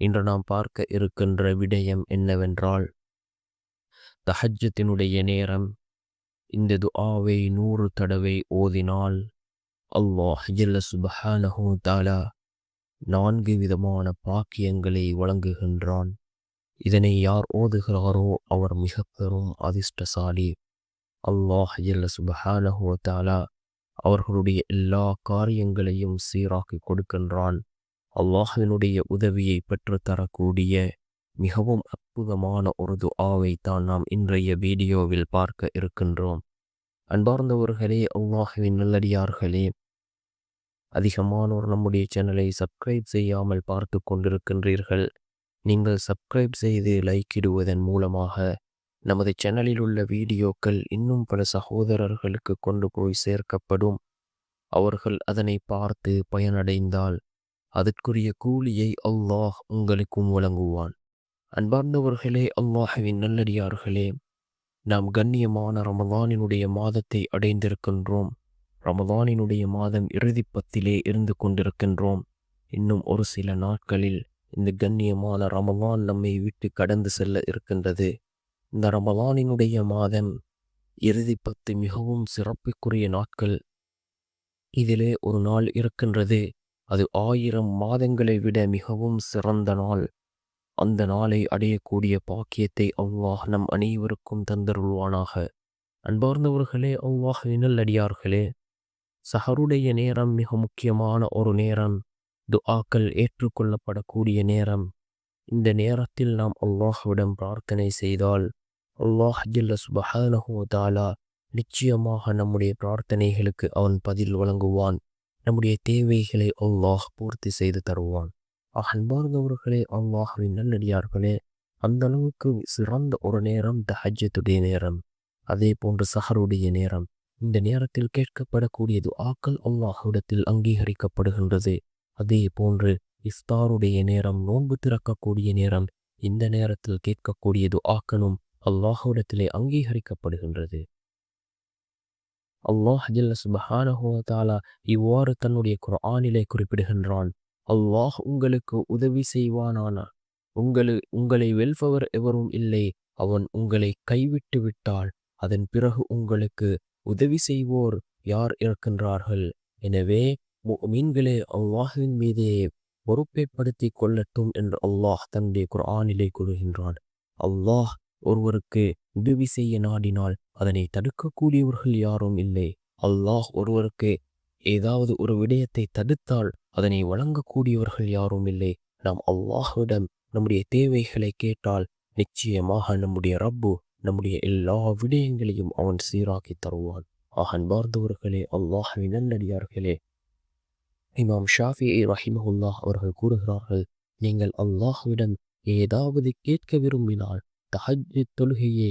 இன்று நாம் பார்க்க இருக்கின்ற விடயம் என்னவென்றால் தஹஜத்தினுடைய நேரம் இந்த துஆவை நூறு தடவை ஓதினால் அல்லாஹ் ஜல்ல சுபஹானஹூ தாலா நான்கு விதமான பாக்கியங்களை வழங்குகின்றான். இதனை யார் ஓதுகிறாரோ அவர் மிக பெரும் அதிர்ஷ்டசாலி. அல்லாஹ் ஜல்ல சுபஹானஹூ தாலா அவர்களுடைய எல்லா காரியங்களையும் சீராக்கி கொடுக்கின்றான். அல்லாஹினுடைய உதவியை பெற்றுத்தரக்கூடிய மிகவும் அற்புதமான ஒரு துஆவை தான் நாம் இன்றைய வீடியோவில் பார்க்க இருக்கின்றோம். அன்பார்ந்தவர்களே அல்லாஹுவின் நல்லடியார்களே அதிகமானோர் நம்முடைய சேனலை சப்ஸ்கிரைப் செய்யாமல் பார்த்து கொண்டிருக்கின்றீர்கள். நீங்கள் சப்ஸ்கிரைப் செய்து லைக் இடுவதன் மூலமாக நமது சேனலில் உள்ள வீடியோக்கள் இன்னும் பல சகோதரர்களுக்கு கொண்டு போய் சேர்க்கப்படும். அவர்கள் அதனை பார்த்து பயனடைந்தால் அதற்குரிய கூலியை அல்லாஹ் உங்களுக்கும் வழங்குவான். அன்பார்ந்தவர்களே அல்லாஹவின் நல்லடியார்களே நாம் கண்ணியமான ரமதானினுடைய மாதத்தை அடைந்திருக்கின்றோம். ரமதானினுடைய மாதம் இறுதி பத்திலே இருந்து கொண்டிருக்கின்றோம். இன்னும் ஒரு சில நாட்களில் இந்த கண்ணியமான ரமலான் நம்மை விட்டு கடந்து செல்ல இருக்கின்றது. இந்த ரமலானினுடைய மாதம் இறுதி பத்து மிகவும் சிறப்புக்குரிய நாட்கள். இதிலே ஒரு நாள் இருக்கின்றது. அது ஆயிரம் மாதங்களை விட மிகவும் சிறந்த நாள். அந்த நாளை அடையக்கூடிய பாக்கியத்தை அவ்வாஹ் நம் அனைவருக்கும் தந்தருள்வானாக. அன்பார்ந்தவர்களே அவ்வாஹ் அடியார்களே சஹருடைய நேரம் மிக முக்கியமான ஒரு நேரம். துஆக்கள் ஏற்றுக்கொள்ளப்படக்கூடிய நேரம். இந்த நேரத்தில் நாம் அல்லாஹ்விடம் பிரார்த்தனை செய்தால் அல்லாஹ் ஜல்ல சுபஹானஹு தாலா நிச்சயமாக நம்முடைய பிரார்த்தனைகளுக்கு அவன் பதில் வழங்குவான். நம்முடைய தேவைகளை அல்லாஹ் பூர்த்தி செய்து தருவான். அன்பார்ந்தவர்களே அல்லாஹின் நல்லடியார்களே அந்த அளவுக்கு சிறந்த ஒரு நேரம் தஹஜத்துடைய நேரம். அதே போன்று சஹருடைய நேரம். இந்த நேரத்தில் கேட்கப்படக்கூடியது ஆக்கள் அல்லாஹுடத்தில் அங்கீகரிக்கப்படுகின்றது. அதே போன்று இஃப்தாருடைய நேரம் நோன்பு திறக்கக்கூடிய நேரம் இந்த நேரத்தில் கேட்கக்கூடியது ஆக்கனும் அல்லாஹுடத்திலே அங்கீகரிக்கப்படுகின்றது. அல்லாஹ் ஜல்ல சுபஹானஹுவதாலா இவ்வாறு தன்னுடைய குரானிலே குறிப்பிடுகின்றான். அல்லாஹ் உங்களுக்கு உதவி செய்வானான? உங்களு உங்களை வெல்பவர் எவரும் இல்லை. அவன் உங்களை கைவிட்டு விட்டால் அதன் பிறகு உங்களுக்கு உதவி செய்வோர் யார் இருக்கின்றார்கள் எனவே மீன்களே அல்லாஹுவின் மீதே பொறுப்பைப்படுத்தி கொள்ளட்டும் என்று அல்லாஹ் தன்னுடைய குரானிலே கூறுகின்றான். அல்லாஹ் ஒருவருக்கு உதவி செய்ய நாடினால் அதனை தடுக்கக்கூடியவர்கள் யாரும் இல்லை. அல்லாஹ் ஒருவருக்கு ஏதாவது ஒரு விடயத்தை தடுத்தால் அதனை வழங்கக்கூடியவர்கள் யாரும் இல்லை. நாம் அல்லாஹ்விடம் நம்முடைய தேவைகளை கேட்டால் நிச்சயமாக நம்முடைய ரப்பு நம்முடைய எல்லா விடயங்களையும் அவன் சீராக்கி தருவான். ஆகன் பார்ந்தவர்களே அல்லாஹவி நல்லடியார்களே. இமாம் ஷாஃபி ரஹிமஹுல்லாஹ் அவர்கள் கூறுகிறார்கள் நீங்கள் அல்லாஹுவிடம் ஏதாவது கேட்க விரும்பினால் தஹஜ் தொழுகையே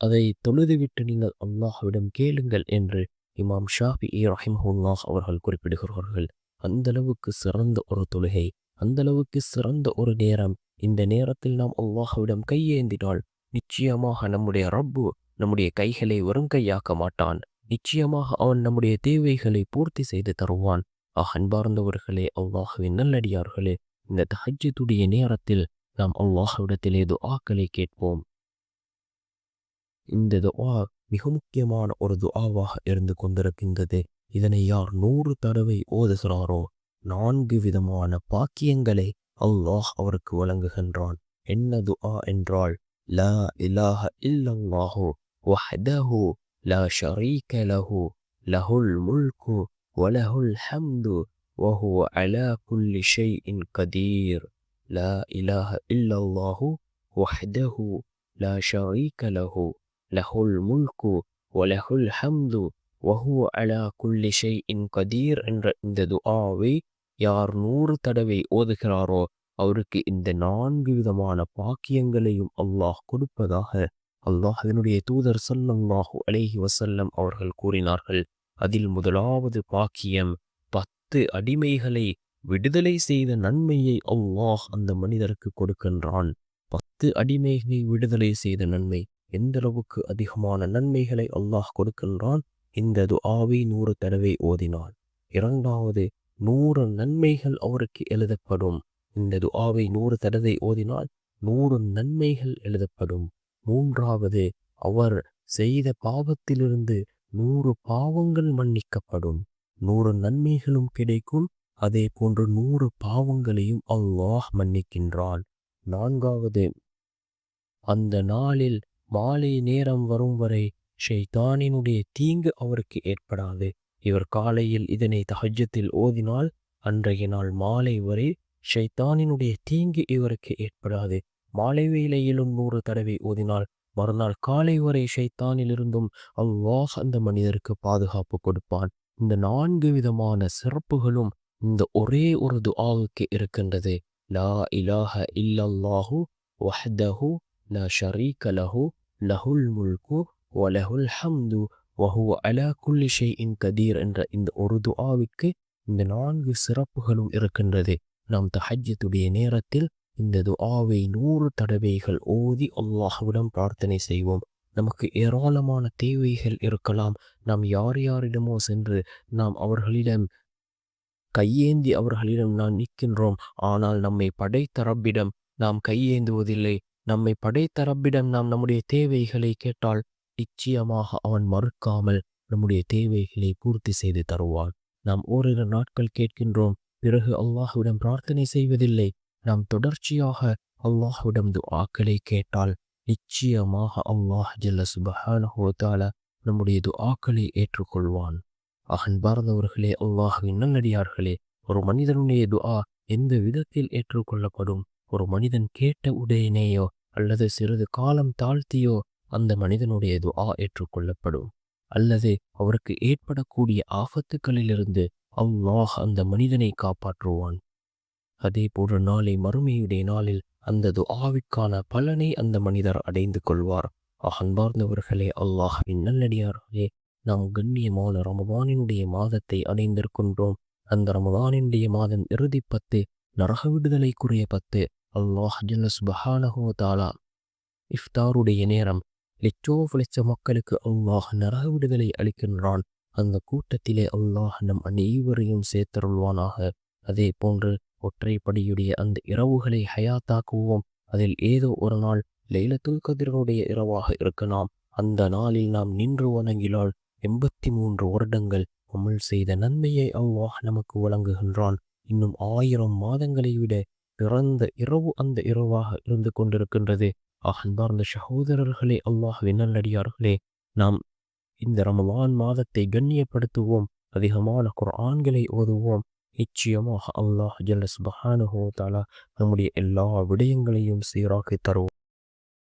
அதை தொழுதுவிட்டு நீங்கள் அல்லாஹ்விடம் கேளுங்கள் என்று இமாம் ஷாஃபி ரஹிமஹுல்லாஹ் அவர்கள் குறிப்பிடுகிறார்கள். அந்த அளவுக்கு சிறந்த ஒரு தொழுகை அந்த அளவுக்கு சிறந்த ஒரு நேரம். இந்த நேரத்தில் நாம் அல்லாஹ்விடம் கையேந்தினால் நிச்சயமாக நம்முடைய ரப்பு நம்முடைய கைகளை வெறுங்கையாக்க மாட்டான். நிச்சயமாக அவன் நம்முடைய தேவைகளை பூர்த்தி செய்து தருவான். அஹன்பார்ந்தவர்களே அன்பார்ந்தவர்களே அல்லாஹுவின் நல்லடியார்களே இந்த தஹஜத்துடைய நேரத்தில் நாம் அல்லாஹுவிடத்திலே துஆக்களை கேட்போம் இந்த துஆ மிக முக்கியமான ஒரு துஆவாக இருந்து கொண்டிருக்கின்றது இதனை யார் நூறு தடவை ஓதுகிறாரோ நான்கு விதமான பாக்கியங்களை அல்லாஹ் அவருக்கு வழங்குகின்றான் என்ன துஆ என்றால் லா இலாஹ இல்லல்லாஹு வஹ்தஹு லா ஷரீக லஹு லஹுல் முல்கு وله الحمد وهو على كل شيء قدير லா இலாஹ இல்லல்லாஹு வஹ்தஹு லா ஷரீக லஹு லஹுல் முல்கு வலஹுல் ஹம்து வஹு அலா குல்லி ஷை இன் கதீர் என்ற இந்த துஆவை யார் நூறு தடவை ஓதுகிறாரோ அவருக்கு இந்த நான்கு விதமான பாக்கியங்களையும் அல்லாஹ் கொடுப்பதாக அல்லாஹ் அதனுடைய தூதர் சல்லல்லாஹு அலேஹி வசல்லம் அவர்கள் கூறினார்கள். அதில் முதலாவது பாக்கியம் பத்து அடிமைகளை விடுதலை செய்த நன்மையை அல்லாஹ் அந்த மனிதருக்கு கொடுக்கின்றான். பத்து அடிமைகளை விடுதலை செய்த நன்மை எந்த அளவுக்கு அதிகமான நன்மைகளை அல்லாஹ் கொடுக்கின்றான்? இந்த துஆவை நூறு தடவை ஓதினான். இரண்டாவது நூறு நன்மைகள் அவருக்கு எழுதப்படும். இந்த துஆவை நூறு தடவை ஓதினால் நூறு நன்மைகள் எழுதப்படும். மூன்றாவது அவர் செய்த பாவத்திலிருந்து நூறு பாவங்கள் மன்னிக்கப்படும். நூறு நன்மைகளும் கிடைக்கும் அதே போன்று நூறு பாவங்களையும் அல்லாஹ் மன்னிக்கின்றான். நான்காவது அந்த நாளில் மாலை நேரம் வரும் வரை ஷெய்தானினுடைய தீங்கு அவருக்கு ஏற்படாது. இவர் காலையில் இதனை தஹஜத்தில் ஓதினால் அன்றைய நாள் மாலை வரை ஷைத்தானினுடைய தீங்கு இவருக்கு ஏற்படாது. மாலை வேளையிலும் நூறு தடவை ஓதினால் மறுநாள் காலை வரை ஷைத்தானிலிருந்தும் அல்லாஹ் அந்த மனிதருக்கு பாதுகாப்பு கொடுப்பான். இந்த நான்கு விதமான சிறப்புகளும் இந்த ஒரே ஒரு துஆவுக்கு இருக்கின்றது லா இலாஹ இல்லல்லாஹு வஹ்தஹு லா ஷரீக லஹு லஹுல் முல்கு வலஹுல் ஹம்து வஹுவ அலா குல்லி ஷைஇன் கதீர் என்ற இந்த ஒரு துஆவுக்கு இந்த நான்கு சிறப்புகளும் இருக்கின்றது. நாம் தஹஜத்துடைய நேரத்தில் இந்த துஆவை நூறு தடவைகள் ஓதி அல்லாஹ்விடம் பிரார்த்தனை செய்வோம். நமக்கு ஏராளமான தேவைகள் இருக்கலாம். நாம் யார் யாரிடமோ சென்று நாம் அவர்களிடம் கையேந்தி அவர்களிடம் நாம் நிற்கின்றோம். ஆனால் நம்மை படைத்த ரப்பிடம் நாம் கையேந்துவதில்லை. நம்மை படைத்த ரப்பிடம் நாம் நம்முடைய தேவைகளை கேட்டால் நிச்சயமாக அவன் மறுக்காமல் நம்முடைய தேவைகளை பூர்த்தி செய்து தருவான். நாம் ஓரிரு நாட்கள் கேட்கின்றோம். பிறகு அல்லாஹ்விடம் பிரார்த்தனை செய்வதில்லை. நாம் தொடர்ச்சியாக அல்லாஹுவிடம் துஆக்களை கேட்டால் நிச்சயமாக அல்லாஹ் ஜல்ல சுபஹான வ நம்முடைய துஆக்களை ஏற்றுக்கொள்வான். அன்பார்ந்தவர்களே அல்லாஹுவின் நல்லடியார்களே ஒரு மனிதனுடைய துஆ எந்த விதத்தில் ஏற்றுக்கொள்ளப்படும்? ஒரு மனிதன் கேட்ட உடனேயோ அல்லது சிறிது காலம் தாழ்த்தியோ அந்த மனிதனுடைய துஆ ஏற்றுக்கொள்ளப்படும். அல்லது அவருக்கு ஏற்படக்கூடிய ஆபத்துக்களிலிருந்து அல்லாஹ் அந்த மனிதனை காப்பாற்றுவான். அதே போன்ற நாளை மறுமையுடைய நாளில் அந்த துஆவிற்கான பலனை அந்த மனிதர் அடைந்து கொள்வார். அன்பார்ந்தவர்களே அல்லாஹின் நல்லடியார்களே நாம் கண்ணியமான ரமபானினுடைய மாதத்தை அடைந்திருக்கின்றோம். அந்த ரமதானினுடைய மாதம் இறுதி பத்து நரக விடுதலைக்குரிய பத்து. அல்லாஹ் சுபஹானஹோ தாலா இஃப்தாருடைய நேரம். லெச்சோ லட்ச மக்களுக்கு அல்லாஹ் நரக விடுதலை அளிக்கின்றான். அந்த கூட்டத்திலே அல்லாஹ் நம் அனைவரையும் சேர்த்தருள்வானாக. அதே போன்று ஒற்றைப்படியுடைய அந்த இரவுகளை ஹயாத்தாக்குவோம். அதில் ஏதோ ஒரு நாள் லைலத்துல் கதிரனுடைய இரவாக இருக்கலாம். அந்த நாளில் நாம் நின்று வணங்கினால் எண்பத்தி மூன்று வருடங்கள் அமல் செய்த நன்மையை அவ்வாஹ் நமக்கு வழங்குகின்றான். இன்னும் ஆயிரம் மாதங்களை விட பிறந்த இரவு அந்த இரவாக இருந்து கொண்டிருக்கின்றது. அன்பார்ந்த சகோதரர்களே அல்லாஹ் நல்லடியார்களே நாம் இந்த ரமவான் மாதத்தை கண்ணியப்படுத்துவோம் அதிகமான குர்ஆன்களை ஓதுவோம். நிச்சயமாக அல்லாஹ் ஜல்ல சுபஹானுஹு தாலா நம்முடைய எல்லா விடயங்களையும் சீராக்கி தருவோம்